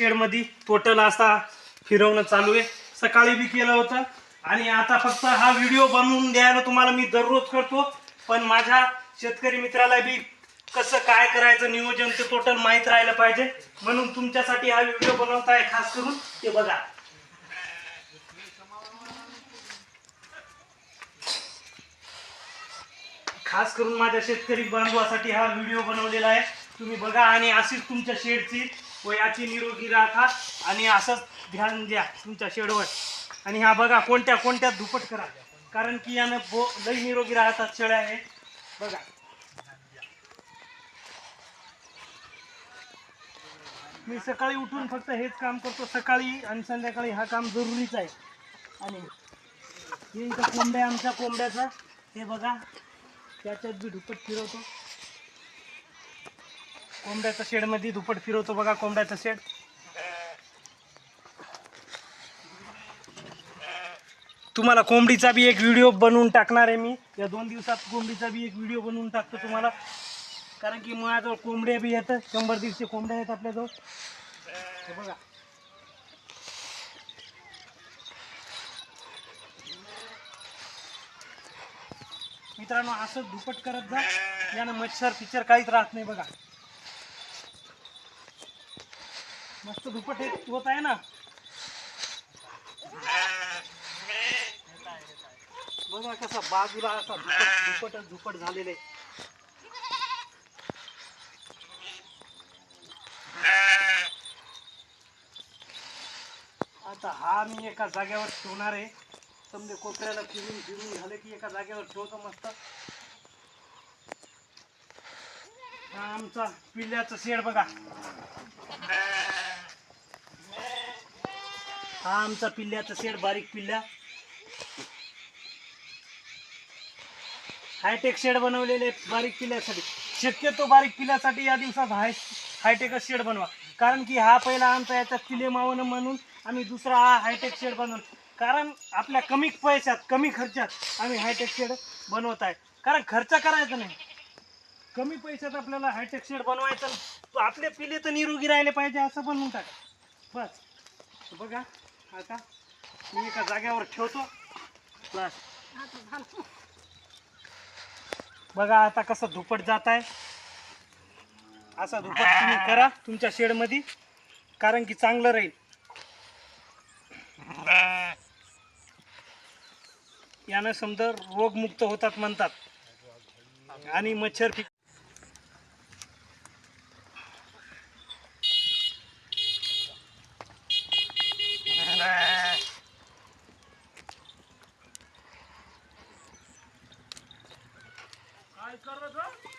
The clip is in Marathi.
शेडमध्ये टोटल असा फिरवणं चालू आहे. सकाळी बी केलं होतं. आणि आता फक्त हा व्हिडिओ बनवून द्यायला तुम्हाला मी दररोज करतो. पण माझ्या शेतकरी मित्राला बी कसं काय करायचं नियोजन ते टोटल माहीत राहिलं पाहिजे. म्हणून तुमच्यासाठी हा व्हिडिओ बनवत आहे खास करून ते बघा. खास करून माझ्या शेतकरी बांधवासाठी हा व्हिडिओ बनवलेला आहे. तुम्ही बघा आणि अशीच तुमच्या शेडची व याची निरोगी राखा आणि असंच ध्यान द्या तुमच्या शेडवर. आणि हा बघा कोणत्या कोणत्या धुपट करा. कारण की यानं बो लई निरोगी राहतात शेळ्या आहे बघा. मी सकाळी उठून फक्त हेच काम करतो. सकाळी आणि संध्याकाळी हा काम जरुरीच आहे. आणि हे इथं कोंबड्या आमच्या कोंबड्याचा हे बघा त्याच्यात बी दुपट फिरवतो. कोंबड्याच्या शेडमध्ये दुपट फिरवतो बघा कोंबड्याचा शेड. तुम्हाला कोंबडीचा बी एक व्हिडिओ बनवून टाकणार आहे मी. या दोन दिवसात कोंबडीचा बी एक व्हिडिओ बनवून टाकतो तुम्हाला. कारण की माझ्याजवळ कोंबड्या बी येतं. शंभर दीडशे कोंबड्या आहेत आपल्याजवळ. हे बघा. मित्रांनो असं दुपट करत जा. यानं मच्छर पिक्चर काहीच राहत नाही बघा. मस्त धुपट हे होत आहे ना? बघा कसा बाजूला असा धुपट दुपट धुपट झालेले. आता हा मी एका जागेवर ठेवणार आहे. समजे कोपऱ्याला फिरून फिरून झालं की एका जागेवर ठेवतो मस्त. हा आमचा पिल्ल्याचं शेड बघा. हा आमचा पिल्ल्याचा शेड बारीक पिल्ल्या. हायटेक शेड बनवलेले बारीक पिल्ल्यासाठी. शक्यतो बारीक पिल्ल्यासाठी या दिवसात हाय हायटेकच शेड बनवा. कारण की हा पहिला आमचा याच्यात पिले मावणं म्हणून आम्ही दुसरा हा हायटेक शेड बनवून कारण आपल्या कमी पैशात कमी खर्चात आम्ही हायटेक शेड बनवत आहे. कारण खर्च करायचा नाही. कमी पैशात आपल्याला हायटेक शेड बनवायचं आपले पिले तर निरोगी राहिले पाहिजे असं बनवून टाका बस. बघा. आता मी एका जाग्यावर ठेवतो. प्लास बघा आता कसं धुपट जात आहे असा धुपट तुम्ही करा तुमच्या शेडमध्ये कारण की चांगलं राहील. यानं समजा रोगमुक्त होतात म्हणतात. आणि मच्छर पिक काय करत हो?